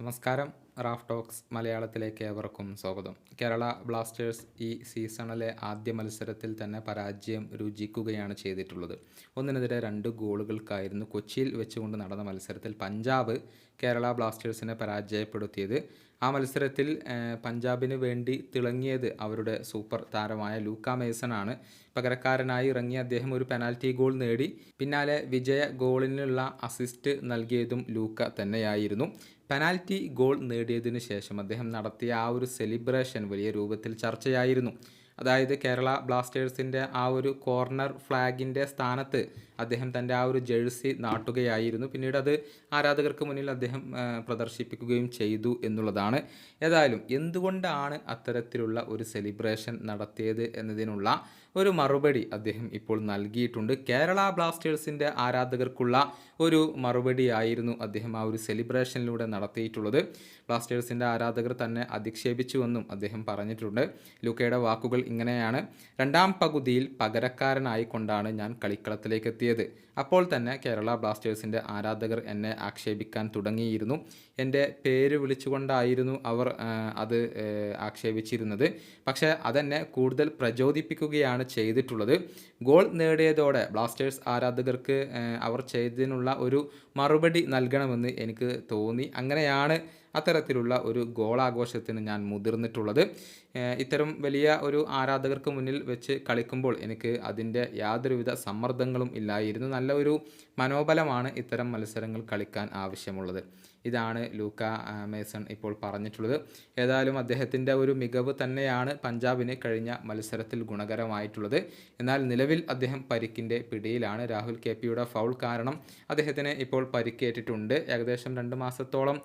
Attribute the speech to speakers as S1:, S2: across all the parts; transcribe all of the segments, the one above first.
S1: Então, as Raf talks മലയാളത്തിലേക്ക് ഏവർക്കും സ്വാഗതം. കേരള ബ്ലാസ്റ്റേഴ്സ് ഈ സീസണിലെ ആദ്യ മത്സരത്തിൽ തന്നെ പരാജയം രുചിക്കുകയാണ് ചെയ്തിട്ടുള്ളത്. ഒന്നിനെതിരെ രണ്ട് ഗോളുകൾക്കായിരുന്നു കൊച്ചിയിൽ വെച്ചുകൊണ്ട് നടന്ന മത്സരത്തിൽ പഞ്ചാബ് കേരള ബ്ലാസ്റ്റേഴ്സിനെ പരാജയപ്പെടുത്തിയത്. ആ മത്സരത്തിൽ പഞ്ചാബിന് വേണ്ടി തിളങ്ങിയത് അവരുടെ സൂപ്പർ താരമായ ലൂക്ക മേസൺ ആണ് പകരക്കാരനായി ഇറങ്ങിയ അദ്ദേഹം ഒരു പെനാൽറ്റി ഗോൾ നേടി. പിന്നാലെ വിജയ ഗോളിനുള്ള അസിസ്റ്റ് നൽകിയതും ലൂക്ക തന്നെയായിരുന്നു. പെനാൽറ്റി ഗോൾ നേടിയതിനു ശേഷം അദ്ദേഹം നടത്തിയ ആ ഒരു സെലിബ്രേഷൻ വലിയ രൂപത്തിൽ ചർച്ചയായിരുന്നു. അതായത് കേരള ബ്ലാസ്റ്റേഴ്സിന്റെ ആ ഒരു കോർണർ ഫ്ലാഗിന്റെ സ്ഥാനത്ത് അദ്ദേഹം തന്റെ ആ ഒരു ജേഴ്സി നാട്ടുകയായിരുന്നു. പിന്നീട് അത് ആരാധകർക്ക് മുന്നിൽ അദ്ദേഹം പ്രദർശിപ്പിക്കുകയും ചെയ്തു എന്നുള്ളതാണ്. ഏതായാലും എന്തുകൊണ്ടാണ് അത്തരത്തിലുള്ള ഒരു സെലിബ്രേഷൻ നടത്തിയത് എന്നതിനുള്ള ഒരു മറുപടി അദ്ദേഹം ഇപ്പോൾ നൽകിയിട്ടുണ്ട്. കേരള ബ്ലാസ്റ്റേഴ്സിന്റെ ആരാധകർക്കുള്ള ഒരു മറുപടിയായിരുന്നു അദ്ദേഹം ആ ഒരു സെലിബ്രേഷനിലൂടെ നടത്തിയിട്ടുള്ളത്. ബ്ലാസ്റ്റേഴ്സിന്റെ ആരാധകർ തന്നെ അധിക്ഷേപിച്ചുവെന്നും അദ്ദേഹം പറഞ്ഞിട്ടുണ്ട്. ലുക്കയുടെ വാക്കുകൾ ഇങ്ങനെയാണ് രണ്ടാം പകുതിയിൽ പകരക്കാരനായിക്കൊണ്ടാണ് ഞാൻ കളിക്കളത്തിലേക്ക് എത്തിയത് അപ്പോൾ തന്നെ കേരള ബ്ലാസ്റ്റേഴ്സിന്റെ ആരാധകർ എന്നെ ആക്ഷേപിക്കാൻ തുടങ്ങിയിരുന്നു. എന്റെ പേര് വിളിച്ചുകൊണ്ടായിരുന്നു അവർ അത് ആക്ഷേപിച്ചിരുന്നത്. പക്ഷേ അതെന്നെ കൂടുതൽ പ്രചോദിപ്പിക്കുകയാണ് ചെയ്തിട്ടുള്ളത്. ഗോൾ നേടിയതോടെ ബ്ലാസ്റ്റേഴ്സ് ആരാധകർക്ക് അവർ ചെയ്തതിനുള്ള ഒരു മറുപടി നൽകണമെന്ന് എനിക്ക് തോന്നി. അങ്ങനെയാണ് അത്തരത്തിലുള്ള ഒരു ഗോളാഘോഷത്തിന് ഞാൻ മുതിർന്നിട്ടുള്ളത്. ഇത്തരം വലിയ ഒരു ആരാധകർക്ക് മുന്നിൽ വെച്ച് കളിക്കുമ്പോൾ എനിക്ക് അതിന്റെ യാതൊരുവിധ സമ്മർദ്ദങ്ങളും ഇല്ലായിരുന്നു. നല്ല ഒരു മനോബലമാണ് ഇത്തരം മത്സരങ്ങൾ കളിക്കാൻ ആവശ്യമുള്ളത്. ഇതാണ് ലൂക്ക മേസൺ ഇപ്പോൾ പറഞ്ഞിട്ടുള്ളത്. ഏതായാലും അദ്ദേഹത്തിന്റെ ഒരു മികവ് തന്നെയാണ് പഞ്ചാബിന് കഴിഞ്ഞ മത്സരത്തിൽ ഗുണകരമായിട്ടുള്ളത്. എന്നാൽ നിലവിൽ അദ്ദേഹം പരിക്കിന്റെ പിടിയിലാണ്. രാഹുൽ കെ പിയുടെ ഫൗൾ കാരണം അദ്ദേഹത്തിന് ഇപ്പോൾ പരിക്കേറ്റിട്ടുണ്ട്. ഏകദേശം രണ്ട് മാസത്തോളം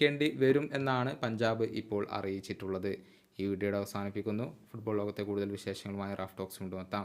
S1: പുറത്തിരിക്കേണ്ടി വരും എന്നാണ് പഞ്ചാബ് ഇപ്പോൾ അറിയിച്ചിട്ടുള്ളത്. ഈ വീഡിയോയുടെ അവസാനിപ്പിക്കുന്നു. ഫുട്ബോൾ ലോകത്തെ കൂടുതൽ വിശേഷങ്ങളുമായി റാഫ് ടോക്സ് കൊണ്ടുവെത്താം